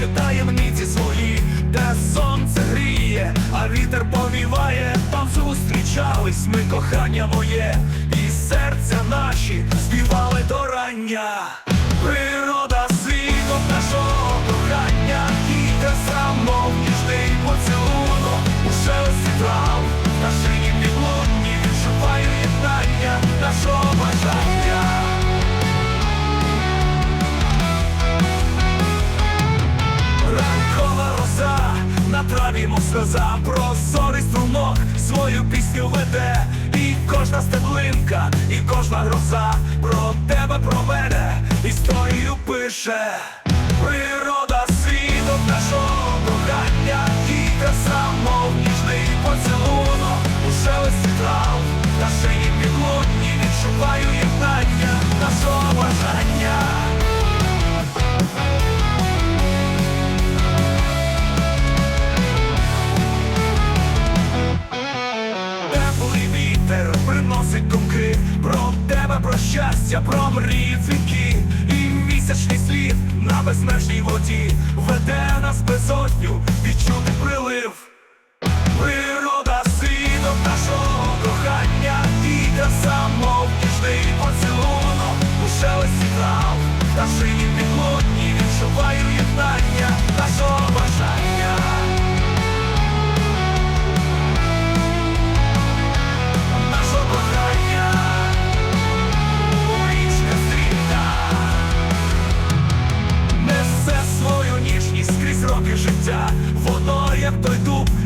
ще таємниці свої, де сонце гріє, а вітер повіває, там зустрічались ми кохання моє, і серця наші співали до рання. Сльоза, прозорий струмок свою пісню веде, і кожна стеблинка, і кожна гроза про тебе, про мене історію пише. Тебе, про щастя, про мрії дзвінки І місячний слід на безмежній воді веде нас безодню відчути прилив.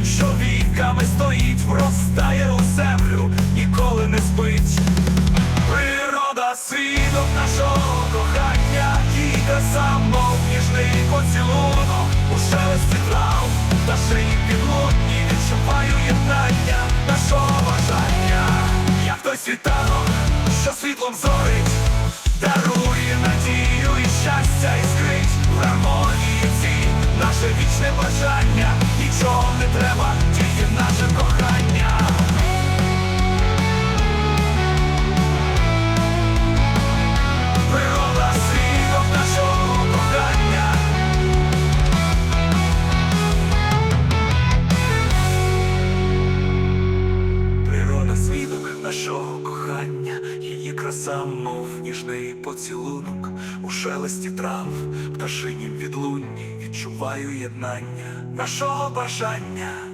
Що віками стоїть, вростає у землю, ніколи не спить. Природа свідок нашого кохання, і те само ніжний поцілунок. У шелесті трав, та шиї підлунні відчуваю єднання нашого бажання, як той світанок, що світлом зорить, дарує надію і щастя іскрить в гармонії нашого кохання, її краса, мов ніжний поцілунок у шелесті трав, пташинім відлунні відчуваю єднання нашого бажання.